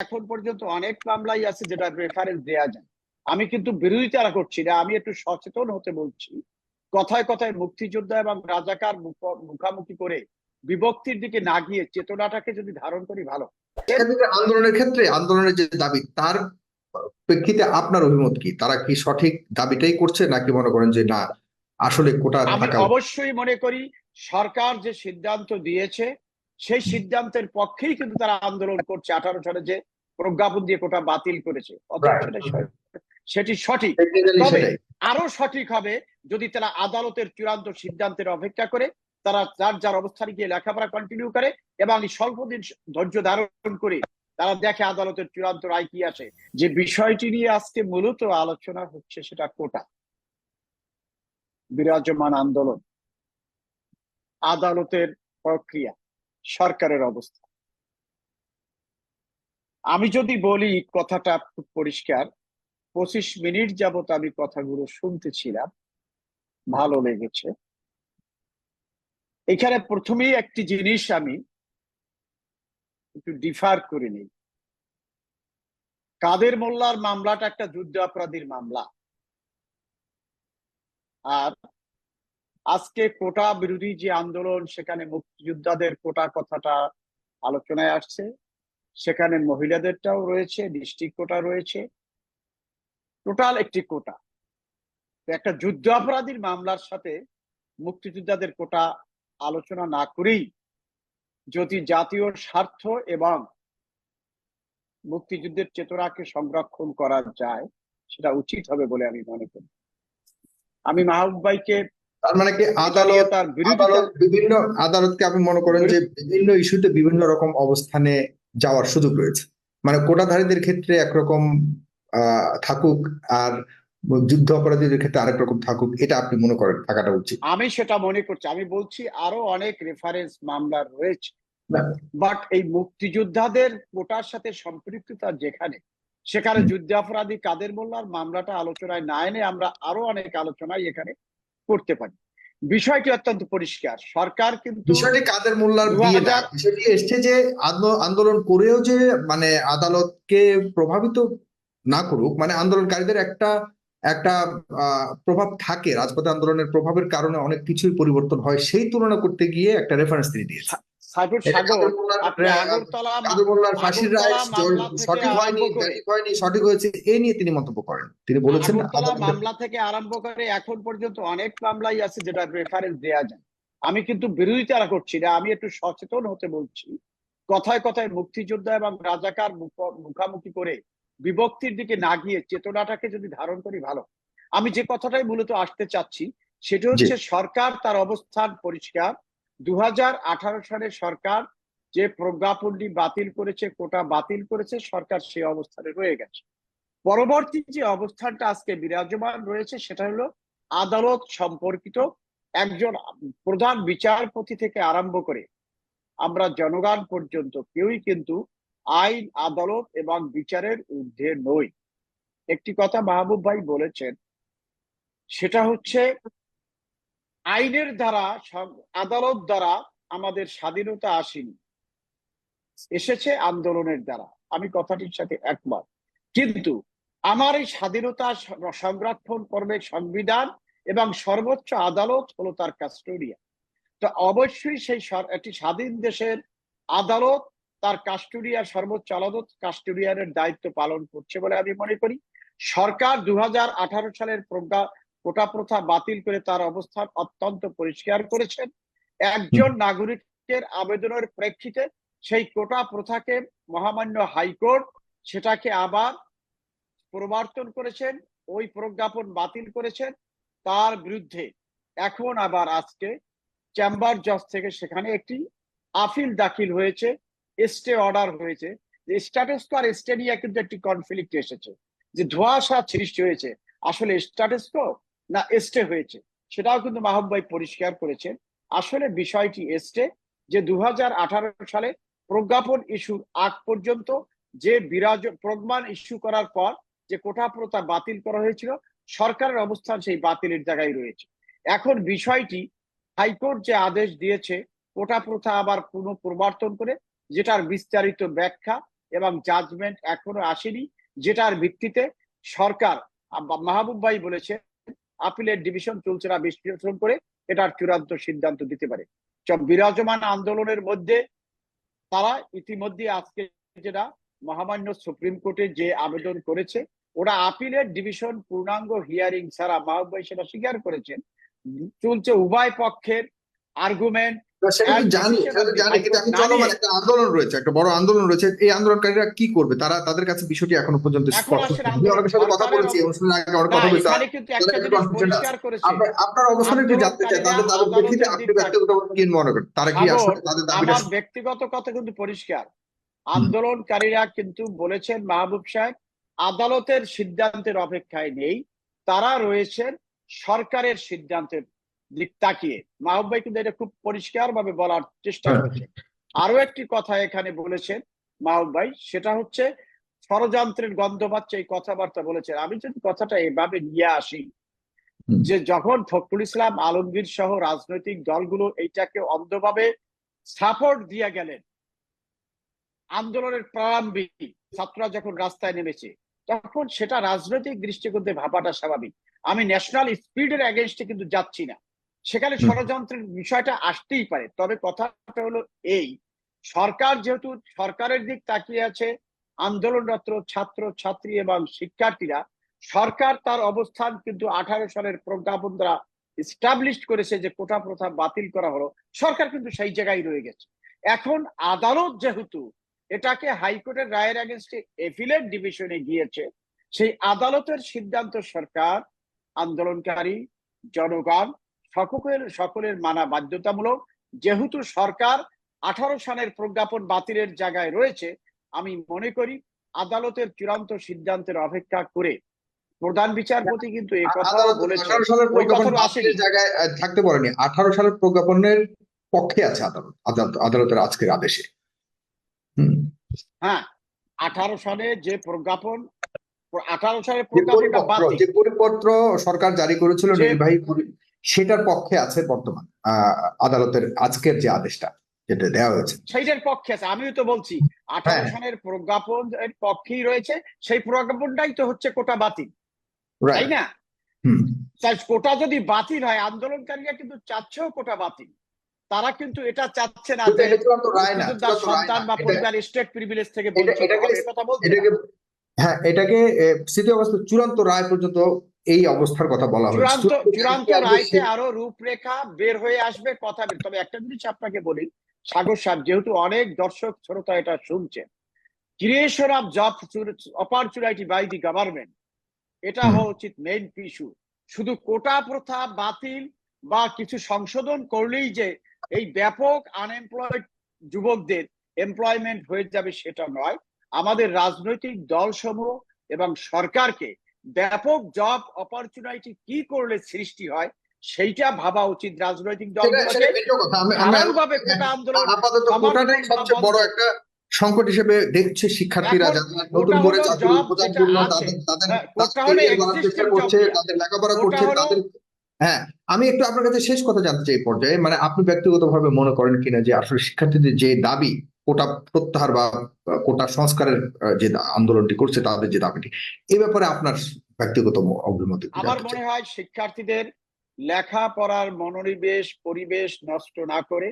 এখন পর্যন্ত অনেক মামলাই আছে যেটা রেফারেন্স দেয়া যায়। আমি কিন্তু বিরোধিতা করছি না আমি একটু সচেতন হতে বলছি। কথায় কথায় মুক্তিযোদ্ধা এবং রাজাকার মুখ- মুখামুখি করে বিভক্তির দিকে না গিয়ে চেতনাটাকে যদি ধারণ করি ভালো। আন্দোলনের ক্ষেত্রে আন্দোলনের যে দাবি তার প্রেক্ষিতে আপনার অভিমত কি? তারা কি সঠিক দাবিটাই করছে নাকি মনে করেন যে না আসলে কোটা আমি অবশ্যই মনে করি সরকার যে সিদ্ধান্ত দিয়েছে সেই সিদ্ধান্তের পক্ষেই কিন্তু তারা আন্দোলন করছে আঠারো সালে যে প্রজ্ঞাপন দিয়ে কোটা বাতিল করেছে। সেটি সঠিক। তবে আরও সঠিক হবে যদি তারা আদালতের চূড়ান্ত সিদ্ধান্তের অপেক্ষা করে তারা যার যার অবস্থানে গিয়ে লেখাপড়া কন্টিনিউ করে এবং স্বল্প দিন ধৈর্য ধারণ করে তারা দেখে আদালতের চূড়ান্ত রায় কি আসে যে বিষয়টি নিয়ে আজকে মূলত আলোচনা হচ্ছে সেটা কোটা। বিরাজমান আন্দোলন। আদালতের প্রক্রিয়া। সরকারের অবস্থা। আমি যদি বলি কথাটা খুব পরিষ্কার, পঁচিশ মিনিট যাবত আমি কথাগুলো শুনতেছিলাম, ভালো লেগেছে। এখানে প্রথমেই একটি জিনিস আমি একটু ডিফার করে নিই। কাদের মোল্লার মামলাটা একটা যুদ্ধ অপরাধীর মামলা। আর আজকে কোটা বিরোধী যে আন্দোলন, সেখানে মুক্তিযোদ্ধাদের কোটা কথাটা আলোচনায় আসছে। সেখানে মহিলাদেরটাও রয়েছে, ডিস্ট্রিক্ট কোটা রয়েছে। টোটাল একটি কোটা। একটা যুদ্ধ অপরাধীর মামলার সাথে মুক্তিযোদ্ধাদের কোটা আলোচনা না করেই যদি জাতীয় স্বার্থ এবং মুক্তিযুদ্ধের চেতনাকে সংরক্ষণ করা যায়, সেটা উচিত হবে বলে আমি মনে করি। আমি মাহবুব ভাইকে তার মানে কি আদালত বিভিন্ন আদালতকে আপনি মনে করেন যে বিভিন্ন ইস্যুতে বিভিন্ন রকম অবস্থানে যাওয়ার সুযোগ রয়েছে। মানে কোটাধারীদের ক্ষেত্রে একরকম আহ থাকুক আর যুদ্ধ অপরাধীদের ক্ষেত্রে আরেক রকম থাকুক এটা আপনি মনে করেন থাকাটা উচিত। আমি সেটা মনে করছি। আমি বলছি আরও অনেক রেফারেন্স মামলা রয়েছে। বাট এই মুক্তিযোদ্ধাদের কোটার সাথে সম্পৃক্ততা যেখানে সেখানে যুদ্ধাপরাধী কাদের মোল্লার? মামলাটা আলোচনায় না এনে আমরা আরও অনেক আলোচনায় এখানে করতে পারি। বিষয়টি অত্যন্ত পরিষ্কার। সরকার কিন্তু বিষয়টি কাদের মোল্লার বিষয়টি এসছে যে আন্দোলন করেও যে মানে আদালতকে প্রভাবিত না করুক মানে আন্দোলনকারীদের একটা একটা আহ, প্রভাব থাকে। রাজপথে আন্দোলনের প্রভাবের কারণে অনেক কিছুই পরিবর্তন হয়। সেই তুলনা করতে গিয়ে একটা রেফারেন্স তিনি দিয়েছেন। সাইফুল সাগর কাদের মোল্লার আপনি আহ, আগরতলা ফাঁসির রায় আগরতলা মামলা থেকে সঠিক হয়নি আরম্ভ করে- সঠিক হয়নি সঠিক হয়েছে এই নিয়ে তিনি মন্তব্য করেন। তিনি বলেছেন মামলা থেকে আরম্ভ করে এখন পর্যন্ত অনেক মামলাই আছে যেটা রেফারেন্স দেয়া যায়। আমি কিন্তু বিরোধিতা করছি না আমি একটু সচেতন হতে বলছি। কথায় কথায় মুক্তিযোদ্ধা এবং রাজাকার মুখ- মুখামুখি করে বিভক্তির দিকে না গিয়ে চেতনাটাকে যদি ধারণ করি ভালো। আমি যে কথাটাই মূলত আসতে চাচ্ছি সেটা হচ্ছে সরকার তার অবস্থান পরিষ্কার দু হাজার আঠারো সালে সরকার যে প্রজ্ঞাপনটি বাতিল করেছে, কোটা বাতিল করেছে, সরকার সেই অবস্থানে রয়ে গেছে। পরবর্তী যে অবস্থানটা আজকে বিরাজমান রয়েছে, সেটা হলো আদালত সম্পর্কিত একজন প্রধান বিচারপতি থেকে আরম্ভ করে আমরা জনগণ পর্যন্ত, কেউই কিন্তু আইন, আদালত এবং বিচারের ঊর্ধ্বে নই। একটি কথা মাহবুব ভাই বলেছেন, সেটা হচ্ছে আইনের দ্বারা আদালত দ্বারা আমাদের স্বাধীনতা আসেনি। এসেছে আন্দোলনের দ্বারা। আমি কথাটির সাথে একমত। কিন্তু আমার এই স্বাধীনতা সংরক্ষণ করবে সংবিধান এবং সর্বোচ্চ আদালত হলো তার কাস্টোডিয়া তো অবশ্যই সেই একটি স্বাধীন দেশের আদালত তার কাস্টোডিয়া সর্বোচ্চ আদালত কাস্টোডিয়ানের দায়িত্ব পালন করছে বলে আমি মনে করি। সরকার দু হাজার আঠারো সালের প্রজ্ঞা কোটা প্রথা বাতিল করে তার অবস্থান অত্যন্ত পরিষ্কার করেছেন। একজন নাগরিকের আবেদনের প্রেক্ষিতে সেই কোটা প্রথাকে মহামান্য হাইকোর্ট সেটাকে আবার প্রবর্তন করেছেন ওই প্রজ্ঞাপন বাতিল করেছেন। তার বিরুদ্ধে এখন আবার আজকে চেম্বার জজ থেকে সেখানে একটি আপিল দাখিল হয়েছে স্টে অর্ডার হয়েছে। যে স্ট্যাটাস আর স্টে নিয়ে কিন্তু একটি কনফ্লিক্ট এসেছে। যে ধোঁয়াশা সৃষ্টি হয়েছে। আসলে স্ট্যাটাস না স্টে হয়েছে। সেটাও কিন্তু মাহবুব ভাই পরিষ্কার করেছেন। আসলে বিষয়টি এসছে যে দু সালে প্রজ্ঞাপন ইস্যুর আগ পর্যন্ত যে বিরাজ প্রজ্ঞান ইস্যু করার পর যে কোটা প্রথা বাতিল করা হয়েছিল, সরকারের অবস্থান সেই বাতিলের জায়গায় রয়েছে। এখন বিষয়টি হাইকোর্ট যে আদেশ দিয়েছে কোটা প্রথা আবার পুনঃ প্রবর্তন করে, যেটার বিস্তারিত ব্যাখ্যা এবং জাজমেন্ট এখনও আসেনি, যেটার ভিত্তিতে সরকার মাহবুব ভাই বলেছে আপিলের ডিভিশন চলছে না, বিশ্লেষণ করে এটার চূড়ান্ত সিদ্ধান্ত দিতে পারে। বিরাজমান আন্দোলনের মধ্যে তারা ইতিমধ্যে আজকে যেটা মহামান্য সুপ্রিম কোর্টে যে আবেদন করেছে, ওরা আপিলের ডিভিশন পূর্ণাঙ্গ হিয়ারিং ছাড়া মাহবাই সেটা স্বীকার করেছেন। চলছে উভয় পক্ষের আর্গুমেন্ট সেটা জানি decision সেটা তো of জানি কিন্তু এখন চলমান একটা আন্দোলন রয়েছে একটা বড় আন্দোলন রয়েছে এই আন্দোলনকারীরা কি করবে? তারা তাদের কাছে বিষয়টি এখনও পর্যন্ত স্পষ্ট অনেকের সাথে কথা বলেছি অনুষ্ঠানের আগে অনেক কথা বলেছি। আপনার অবস্থানে একটু জানতে চাই তাদের তাদের প্রেক্ষিতে আপনি ব্যক্তিগত কি মনে করেন? তারা কি আসলে তাদের দাবিটা ব্যক্তিগত কথা কিন্তু পরিষ্কার। আন্দোলনকারীরা কিন্তু বলেছেন মাহবুব সাহেব আদালতের সিদ্ধান্তের অপেক্ষায় নেই। তারা রয়েছেন সরকারের সিদ্ধান্তের দিক তাকিয়ে। মাহবুব ভাই কিন্তু এটা খুব পরিষ্কার ভাবে বলার চেষ্টা। করেছেন আরও একটি কথা এখানে বলেছেন মাহবুব ভাই সেটা হচ্ছে ষড়যন্ত্রের গন্ধ পাচ্ছে এই কথাবার্তা বলেছেন। আমি যদি কথাটা এভাবে নিয়ে আসি যে যখন ফখরুল ইসলাম আলমগীর সহ রাজনৈতিক দলগুলো এইটাকে অন্ধভাবে সাপোর্ট দিয়ে গেলেন আন্দোলনের প্রারম্ভিক ছাত্ররা যখন রাস্তায় নেমেছে তখন সেটা রাজনৈতিক দৃষ্টিকোণ থেকে ভাবাটা স্বাভাবিক। আমি ন্যাশনাল স্পিডের এগেনস্টে কিন্তু যাচ্ছি না। সেখানে ষড়যন্ত্রের বিষয়টা আসতেই পারে। তবে কথাটা হলো এই সরকার যেহেতু সরকারের দিক তাকিয়ে আছে আন্দোলনরত ছাত্র ছাত্রী এবং শিক্ষার্থীরা সরকার তার অবস্থান কিন্তু আঠারো সালের প্রজ্ঞাপন দ্বারা স্টাবলিশ করেছে যে কোটা প্রথা বাতিল করা হলো। সরকার কিন্তু সেই জায়গায় রয়ে গেছে। এখন আদালত যেহেতু এটাকে হাইকোর্টের রায়ের এগেনস্টে এফিলেট ডিভিশনে গিয়েছে সেই আদালতের সিদ্ধান্ত সরকার আন্দোলনকারী জনগণ সকলের সকলের মানা বাধ্যতামূলক যেহেতু সরকার আঠারো সালের প্রজ্ঞাপন বাতিলের জায়গায় রয়েছে আমি মনে করি আদালতের চূড়ান্ত সিদ্ধান্তের অপেক্ষা করে প্রধান বিচারপতি কিন্তু এই কথা। জায়গায় থাকতে পারেনি। আঠারো সালের প্রজ্ঞাপনের পক্ষে আছে আদালত আদালত আদালতের আজকের আদেশে। হ্যাঁ আঠারো সালে যে প্রজ্ঞাপন আঠারো সালের প্রজ্ঞাপনটা পরিপত্র বাতিল। যে সরকার জারি করেছিল নির্বাহী সেটার পক্ষে আছে বর্তমান আদালতের আজকের যে আদেশটা যেটা দেওয়া হয়েছে। সেইটার পক্ষে আছে আমিও তো বলছি আঠারো হ্যাঁ। সালের প্রজ্ঞাপন এর পক্ষেই রয়েছে সেই প্রজ্ঞাপনটাই তো হচ্ছে কোটা বাতিল তাই না? তাই কোটা যদি বাতিল হয় আন্দোলনকারীরা কিন্তু চাচ্ছেও কোটা বাতিল তারা কিন্তু এটা চাচ্ছে না যে সন্তান বা পরিবার স্টেট প্রিভিলেজ থেকে কথা বলছে হ্যাঁ এটাকে স্থিতি অবস্থা চূড়ান্ত রায় পর্যন্ত এই অবস্থার কথা বলা হয়েছে চূড়ান্ত রায়তে আরও রূপরেখা বের হয়ে আসবে কথা তবে একটা জিনিস আপনাকে বলি সাগর সাহেব যেহেতু অনেক দর্শক শ্রোতা এটা শুনছেন creation of job opportunity by the government এটা হওয়া উচিত মেইন ইস্যু শুধু কোটা প্রথা বাতিল বা কিছু সংশোধন করলেই যে এই ব্যাপক আনএমপ্লয়েড যুবকদের এমপ্লয়মেন্ট হয়ে যাবে সেটা নয়। আমাদের রাজনৈতিক দলসমূহ এবং সরকারকে ব্যাপক জব অপরচুনিটি কি করলে সৃষ্টি হয় সেইটা ভাবা উচিত রাজনৈতিক দলগুলোকে কোটা আন্দোলন কোটাটাই সবচেয়ে বড় একটা সংকট হিসেবে দেখছে শিক্ষার্থীরা যারা নতুন করে জন্য তাদের তাদের হ্যাঁ, চেষ্টা করছে তাদের লেখাপড়া করছে তাদের হ্যাঁ আমি একটু আপনার কাছে শেষ কথা জানতে চাই পর্যায়ে। মানে আপনি ব্যক্তিগতভাবে মনে করেন কিনা যে আসলে শিক্ষার্থীদের যে দাবি কোটা প্রত্যাহার বা কোটা সংস্কারের যে আন্দোলনটি করছে তাদের যে দাবিটি এ ব্যাপারে আপনার ব্যক্তিগত অভিমত আমার মনে হয় শিক্ষার্থীদের লেখাপড়ার মনোনিবেশ পরিবেশ নষ্ট না করে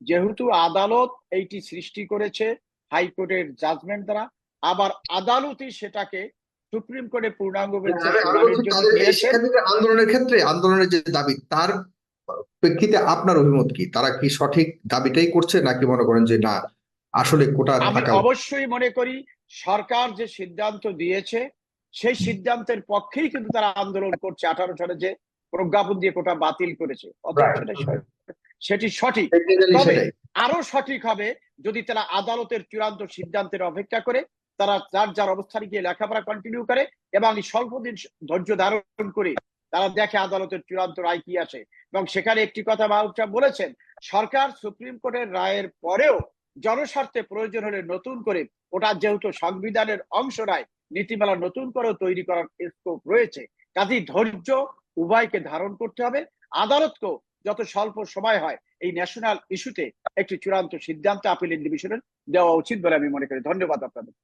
যেহেতু আদালত এইটি সৃষ্টি করেছে হাইকোর্টের জাজমেন্ট দ্বারা আবার আদালতই সেটাকে সুপ্রিম কোর্টে পূর্ণাঙ্গ। শিক্ষার্থীদের আন্দোলনের ক্ষেত্রে আন্দোলনের যে দাবি তার প্রেক্ষিতে আপনার অভিমত কি তারা কি সঠিক দাবিটাই করছে নাকি মনে করেন যে না আসলে কোটা আমি থাকা অবশ্যই মনে করি সরকার যে সিদ্ধান্ত দিয়েছে সেই সিদ্ধান্তের পক্ষেই কিন্তু তারা আন্দোলন করছে আঠারো সালে যে প্রজ্ঞাপন দিয়ে কোটা বাতিল করেছে. সেটা সঠিক। আরও সঠিক হবে যদি তারা আদালতের চূড়ান্ত সিদ্ধান্তের অপেক্ষা করে তারা যার যার অবস্থানে গিয়ে লেখাপড়া কন্টিনিউ করে এবং স্বল্প দিন ধৈর্য ধারণ করে তারা দেখে আদালতের চূড়ান্ত রায় কি আসে এবং সেখানে একটি কথা মাহবুব বলেছেন সরকার সুপ্রিম কোর্টের রায়ের পরেও জনস্বার্থে প্রয়োজন হলে নতুন করে ওটা যেহেতু সংবিধানের অংশ নয়, নীতিমালা নতুন করে তৈরি করার স্কোপ রয়েছে। কাজেই ধৈর্য উভয়কে ধারণ করতে হবে। আদালতকেও যত স্বল্প সময় হয় এই ন্যাশনাল ইস্যুতে একটি চূড়ান্ত সিদ্ধান্ত আপিল ডিভিশনের দেওয়া উচিত বলে আমি মনে করি। ধন্যবাদ আপনাদের।